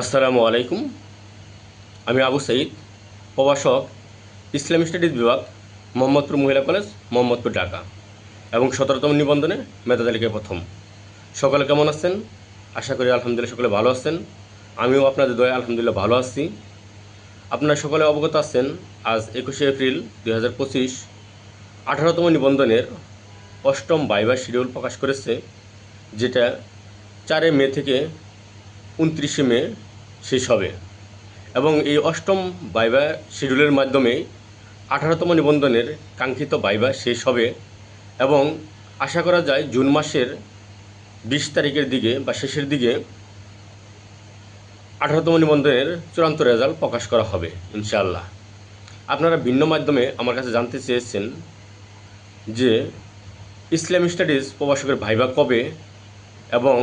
আসসালামু আলাইকুম। আমি আবু সঈদ প্রভাষক ইসলামিক স্টাডিজ বিভাগ, মোহাম্মদপুর মহিলা কলেজ, মোহাম্মদপুর ঢাকা, এবং সতেরোতম নিবন্ধনে মেধা তালিকায় প্রথম। সকলে কেমন আছেন? আশা করি আলহামদুলিল্লাহ সকলে ভালো আছেন। আমিও আপনাদের দয়া আলহামদুলিল্লাহ ভালো আছি। আপনারা সকলে অবগত আছেন, আজ একুশে এপ্রিল দুই হাজার পঁচিশ, আঠারোতম নিবন্ধনের অষ্টম বাইবার শিডিউল প্রকাশ করেছে, যেটা চারে মে থেকে উনত্রিশে মে শেষ হবে। এবং এই অষ্টম বাইবা শিডিউলের মাধ্যমে আঠারোতম নিবন্ধনের কাঙ্ক্ষিত বাইবা শেষ হবে এবং আশা করা যায় জুন মাসের বিশ তারিখের দিকে বা শেষের দিকে আঠারোতম নিবন্ধনের চূড়ান্ত রেজাল্ট প্রকাশ করা হবে, ইনশাআল্লাহ। আপনারা ভিন্ন মাধ্যমে আমার কাছে জানতে চেয়েছেন যে ইসলামিক স্টাডিজ প্রবাসকের ভাইবা কবে এবং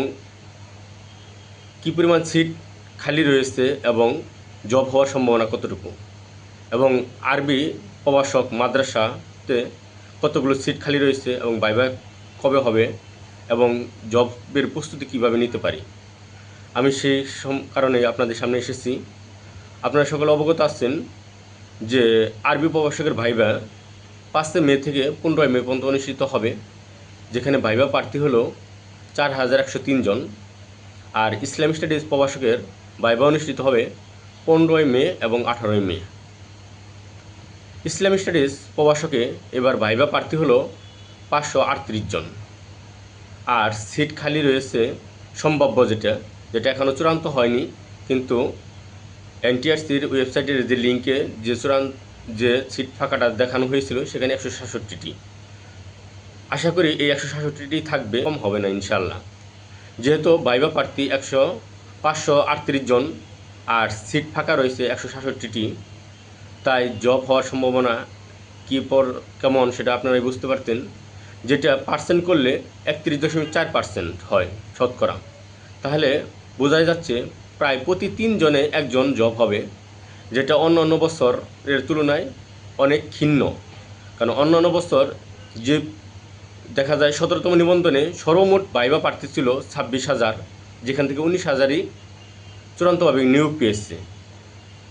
কী পরিমাণ সিট খালি রয়েছে এবং জব হওয়ার সম্ভাবনা কতটুকু? এবং আরবি প্রবাসক মাদ্রাসাতে কতগুলো সিট খালি রয়েছে এবং বাইবা কবে হবে? এবং জবের প্রস্তুতি কীভাবে নিতে পারি? আমি সেই কারণে আপনাদের সামনে এসেছি। আপনারা সকলে অবগত আছেন যে আরবি প্রবাসকের ভাইবা পাঁচে মে থেকে পনেরোই মে পর্যন্ত অনুষ্ঠিত হবে, যেখানে ভাইবা প্রার্থী হলো চার হাজার একশো তিনজন আর ইসলামিক স্টাডিজ প্রবাসকের বাইবা অনুষ্ঠিত হবে পনেরোই মে এবং আঠারোই মে। ইসলামিক স্টাডিজ প্রবাসকে এবার ভাইবা প্রার্থী হল পাঁচশো আটত্রিশ জন। আর সিট খালি রয়েছে সম্ভাব্য যেটা যেটা এখনও চূড়ান্ত হয়নি, কিন্তু এনটিআরসির ওয়েবসাইটের যে লিঙ্কে যে চূড়ান্ত যে সিট ফাঁকাটা দেখানো হয়েছিল, সেখানে একশো সাতষট্টিটি। আশা করি এই একশো সাতষট্টিটি থাকবে, কম হবে না ইনশাল্লাহ যেহেতু বাইবা প্রার্থী একশো পাঁচশো আটত্রিশ জন আর সিট ফাঁকা রয়েছে একশো সাতষট্টিটি, তাই জব হওয়ার সম্ভাবনা কী পর কেমন সেটা আপনারাই বুঝতে পারতেন, যেটা পার্সেন্ট করলে একত্রিশ দশমিক চার পার্সেন্ট হয় শতকরা। তাহলে বোঝাই যাচ্ছে প্রায় প্রতি তিনজনে একজন জব হবে, যেটা অন্য অন্য বছরের তুলনায় অনেক ক্ষীণ। কারণ অন্য অন্য বছর যে দেখা যায় সতেরোতম নিবন্ধনে সর্বমোট বাইবা প্রার্থী ছিল ছাব্বিশ হাজার, যেখান থেকে উনিশ হাজারই চূড়ান্তভাবে নিয়োগ পেয়েছে।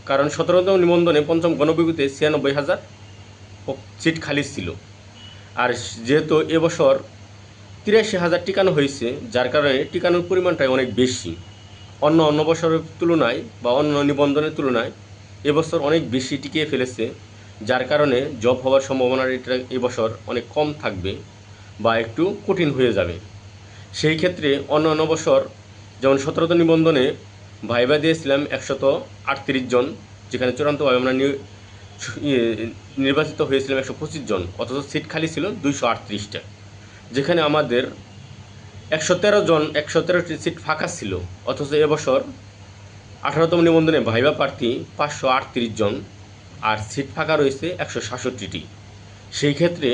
কারণ সতেরোতম নিবন্ধনে পঞ্চম গণবিজ্ঞতে ছিয়ানব্বই হাজার সিট খালি ছিল। আর যেহেতু এবছর তিরাশি হাজার টিকানো হয়েছে, যার কারণে টিকানোর পরিমাণটাই অনেক বেশি। অন্য অন্য বছরের তুলনায় বা অন্য নিবন্ধনের তুলনায় এবছর অনেক বেশি টিকিয়ে ফেলেছে, যার কারণে জব হওয়ার সম্ভাবনা এটা এবছর অনেক কম থাকবে। বা একটু কঠিন হয়ে যাবে। সেই ক্ষেত্রে অন্য অন্য বছর যেমন সতেরোত নিবন্ধনে ভাইবা দিয়েছিলাম একশত আটত্রিশ জন, যেখানে চূড়ান্তভাবে আমরা নির্বাচিত হয়েছিলাম একশো পঁচিশ জন, অথচ সিট খালি ছিল দুইশো আটত্রিশটা। যেখানে আমাদের একশো তেরো জন, একশো তেরোটি সিট ফাঁকা ছিল, অথচ এবছর আঠারোতম নিবন্ধনে ভাইবা প্রার্থী পাঁচশো আটত্রিশ জন আর সিট ফাঁকা রয়েছে একশো সাতষট্টিটি। সেই ক্ষেত্রে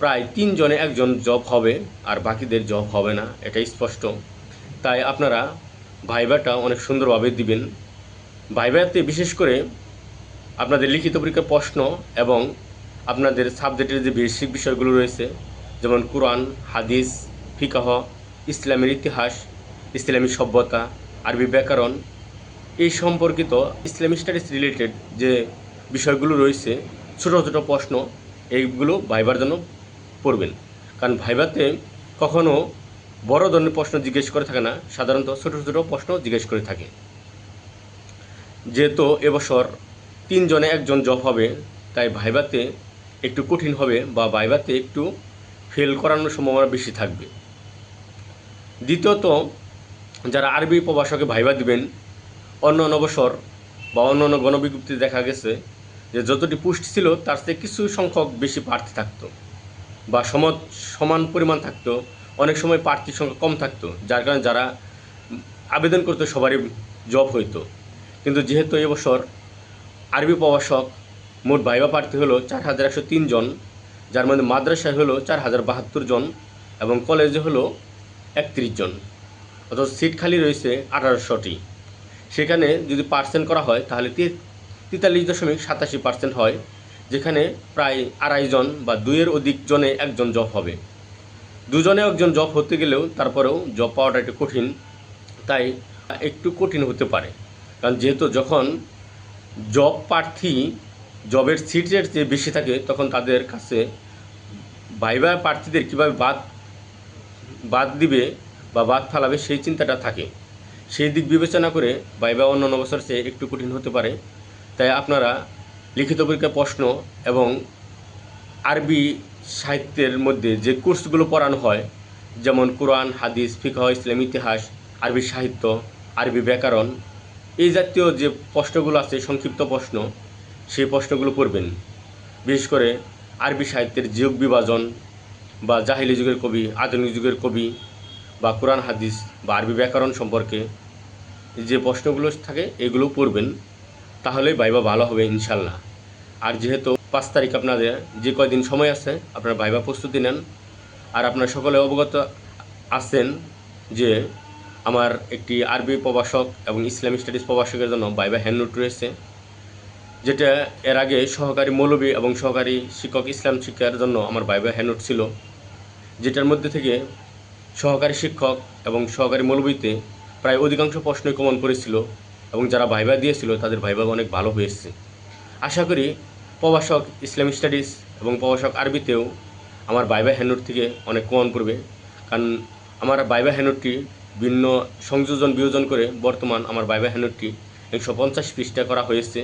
প্রায় তিনজনে একজন জব হবে আর বাকিদের জব হবে না, এটাই স্পষ্ট। তাই আপনারা ভাইবাটা অনেক সুন্দরভাবে দিবেন। ভাইবাতে বিশেষ করে আপনাদের লিখিত পরীক্ষার প্রশ্ন এবং আপনাদের সাবজেক্টের যে বেসিক বিষয়গুলো রয়েছে, যেমন কোরআন, হাদিস, ফিকাহ, ইসলামের ইতিহাস ইসলামী সভ্যতা, আরবি ব্যাকরণ, এই সম্পর্কিত ইসলামিক স্টাডিজ রিলেটেড যে বিষয়গুলো রয়েছে, ছোটো ছোটো প্রশ্ন, এইগুলো ভাইবার জন্য পড়বেন। কারণ ভাইভাতে কখনো বড় ধরনের প্রশ্ন জিজ্ঞেস করে থাকে না, সাধারণত ছোটো ছোটো প্রশ্ন জিজ্ঞেস করে থাকে। যেহেতু এবছর তিনজনে একজন জব হবে, তাই ভাইভাতে একটু কঠিন হবে বা ভাইভাতে একটু ফেল করানোর সম্ভাবনা বেশি থাকবে। দ্বিতীয়ত, যারা আরবি প্রবাসকে ভাইবা দিবেন, অন্য অন্য বছর বা অন্য অন্য গণবিজ্ঞপ্তিতে দেখা গেছে যে যতটি পুষ্টি ছিল, তার চেয়ে কিছু সংখ্যক বেশি প্রার্থী থাকতো। বা সম সমান পরিমাণ থাকতো, অনেক সময় প্রার্থীর সংখ্যা কম থাকতো, যার কারণে যারা আবেদন করতো সবারই জব হইতো। কিন্তু যেহেতু এবছর আরবি প্রবাসক মোট ভাইবা প্রার্থী হলো চার হাজার একশো তিন জন, যার মধ্যে মাদ্রাসায় হলো চার হাজার বাহাত্তর জন এবং কলেজে হলো একত্রিশ জন অথচ সিট খালি রয়েছে আঠারোশোটি। সেখানে যদি পার্সেন্ট করা হয়, তাহলে তেতাল্লিশ দশমিক সাতাশি পার্সেন্ট হয়। যেখানে প্রায় আড়াই জন বা দুইয়ের অধিক জনে একজন জব হবে। দুজনে একজন জব হতে গেলেও তারপরেও জব পাওয়াটা একটু কঠিন, তাই একটু কঠিন হতে পারে। কারণ যেহেতু যখন জব প্রার্থী জবের সিটের যে বেশি থাকে, তখন তাদের কাছে ভাইবা প্রার্থীদের কীভাবে বাদ বাদ দিবে বা বাদ ফালাবে সেই চিন্তাটা থাকে। সেই দিক বিবেচনা করে ভাইবা অন্যান্য বছর চেয়ে একটু কঠিন হতে পারে। তাই আপনারা লিখিত পরীক্ষার প্রশ্ন এবং আরবি সাহিত্যের মধ্যে যে কোর্সগুলো পড়ানো হয়, যেমন কোরআন, হাদিস, ফিকহ, ইসলাম, ইতিহাস, আরবি সাহিত্য, আরবি ব্যাকরণ, এই জাতীয় যে প্রশ্নগুলো আছে, সংক্ষিপ্ত প্রশ্ন, সেই প্রশ্নগুলো পড়বেন। বিশেষ করে আরবি সাহিত্যের যুগ বিভাজন বা জাহিলি যুগের কবি, আধুনিক যুগের কবি বা কোরআন, হাদিস বা আরবি ব্যাকরণ সম্পর্কে যে প্রশ্নগুলো থাকে, এগুলো পড়বেন। তাহলে ভাইবা ভালো হবে ইনশাল্লাহ। আর যেহেতু পাঁচ তারিখ আপনাদের যে কয়দিন সময় আছে, আপনারা ভাইবা প্রস্তুতি নেন। আর আপনারা সকলে অবগত আছেন যে আমার একটি আরবি প্রভাষক এবং ইসলামিক স্টাডিজ প্রভাষকের জন্য ভাইবা হ্যান্ডনোট রয়েছে, যেটা এর আগে সহকারী মৌলবী এবং সহকারী শিক্ষক ইসলাম শিক্ষার জন্য আমার ভাইবা হ্যান্ডনোট ছিল, যেটার মধ্যে থেকে সহকারী শিক্ষক এবং সহকারী মৌলবীতে প্রায় অধিকাংশ প্রশ্নই কমন করেছিল। এবং যারা ভাইবা দিয়েছিল, তাদের ভাইবা অনেক ভালো হয়েছে আশা করি প্রবাসক ইসলামিক স্টাডিজ এবং প্রবাসক আরবিতেও আমার বাইবা হ্যানোট থেকে অনেক কমন পড়বে কারণ আমার বাইবা হ্যানোটটি ভিন্ন সংযোজন, বিয়োজন করে বর্তমান আমার বাইবা হ্যানোটটি একশো পঞ্চাশ পৃষ্ঠা করা হয়েছে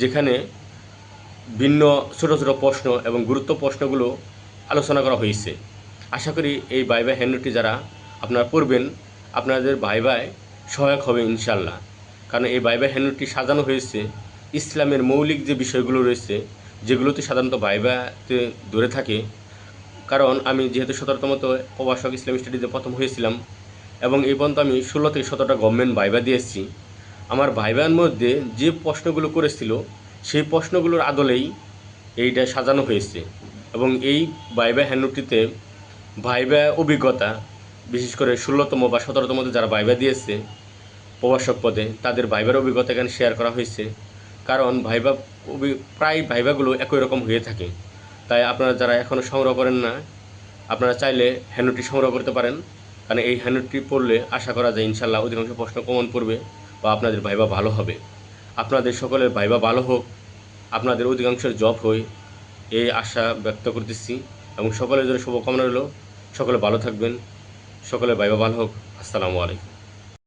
যেখানে ভিন্ন ছোট ছোট প্রশ্ন এবং গুরুত্ব প্রশ্নগুলো আলোচনা করা হয়েছে আশা করি এই বাইবা হ্যান্ডটি যারা আপনারা পড়বেন, আপনাদের ভাইবায় সহায়ক হবে ইনশাল্লাহ কারণ এই বাইবা হ্যান্ডটি সাজানো হয়েছে, ইসলামের মৌলিক যে বিষয়গুলো রয়েছে, যেগুলোতে সাধারণত ভাইবাতে ধরে থাকে। কারণ আমি যেহেতু সতেরোতমত প্রভাষক ইসলাম স্টাডিজে প্রথম হয়েছিলাম, এবং এই পর্যন্ত আমি ষোলো থেকে সতেরোটা গভর্নমেন্ট ভাইবা দিয়েছি আমার ভাইবার মধ্যে যে প্রশ্নগুলো করেছিল, সেই প্রশ্নগুলোর আদলেই এইটা সাজানো হয়েছে। এবং এই ভাইবা হ্যান্ডটিতে ভাইবা অভিজ্ঞতা, বিশেষ করে ষোলোতম বা সতেরোতমতে যারা ভাইবা দিয়েছে প্রভাষক পদে তাদের ভাইবার অভিজ্ঞতা এখানে শেয়ার করা হয়েছে। কারণ ভাইবা প্রায় ভাইবাগুলো একই রকম হয়ে থাকে। তাই আপনারা যারা এখনও সংগ্রহ করেন না, আপনারা চাইলে হ্যান্ডটি সংগ্রহ করতে পারেন। কারণ এই হ্যান্ডটি পড়লে আশা করা যায় ইনশাল্লাহ অধিকাংশ প্রশ্ন কমন পড়বে বা আপনাদের ভাইবা ভালো হবে। আপনাদের সকলের ভাইবা ভালো হোক, আপনাদের অধিকাংশের জব হই এই আশা ব্যক্ত করতেছি। এবং সকলের জন্য শুভকামনা রইল। সকলে ভালো থাকবেন। সকলের ভাইবা ভালো হোক। আসসালামু আলাইকুম।